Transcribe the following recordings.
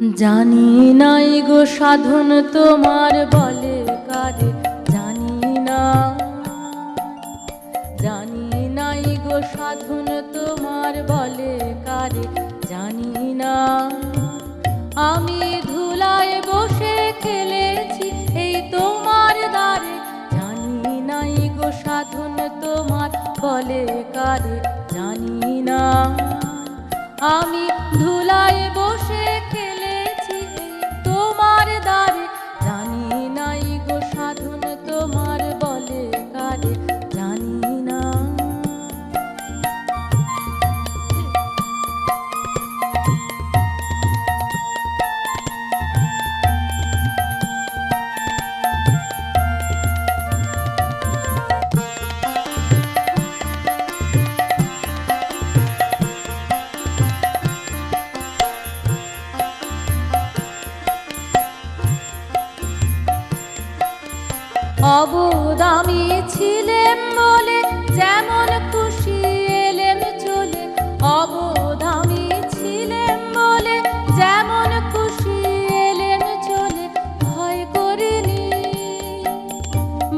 জানি নাই গো সাধন তোমার বলে কারে, জানি না। জানি নাই গো সাধন তোমার বলে কারে, জানি না। আমি ধুলায় বসে খেলেছি এই তোমার দ্বারে, জানি নাই গো সাধন তোমার বলে কারে, জানি না। আমি ধুলায় অবোধ আমি ছিলেম বলে যেমন খুশি এলেম চলে। অবোধ আমি ছিলেম বলে যেমন খুশি এলেম চলে। ভয় করিনি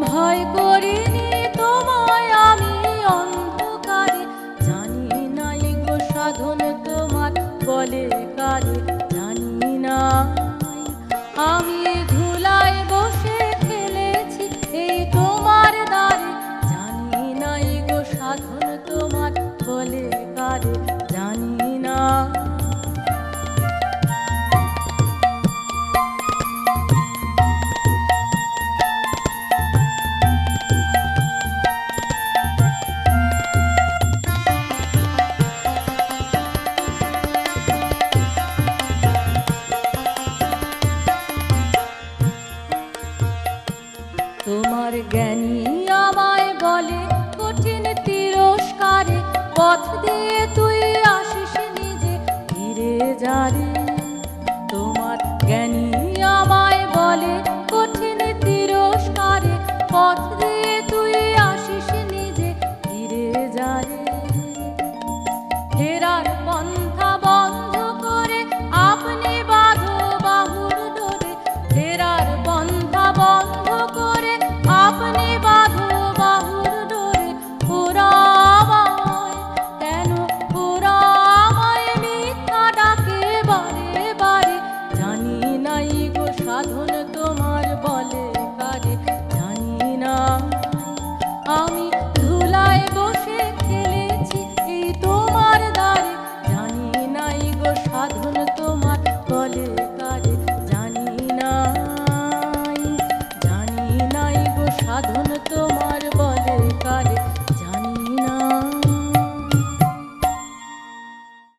ভয় করিনি তোমায় আমি অন্ধকারে। জানি নাই গো সাধন তোমার বলে কারে জানি না আমি তোমার জ্ঞানী আমায় বলে, কঠিন তিরস্কারে পথ দিয়ে তুই আসিস নিজে, ফিরে যারে তোমার জ্ঞানী তোমার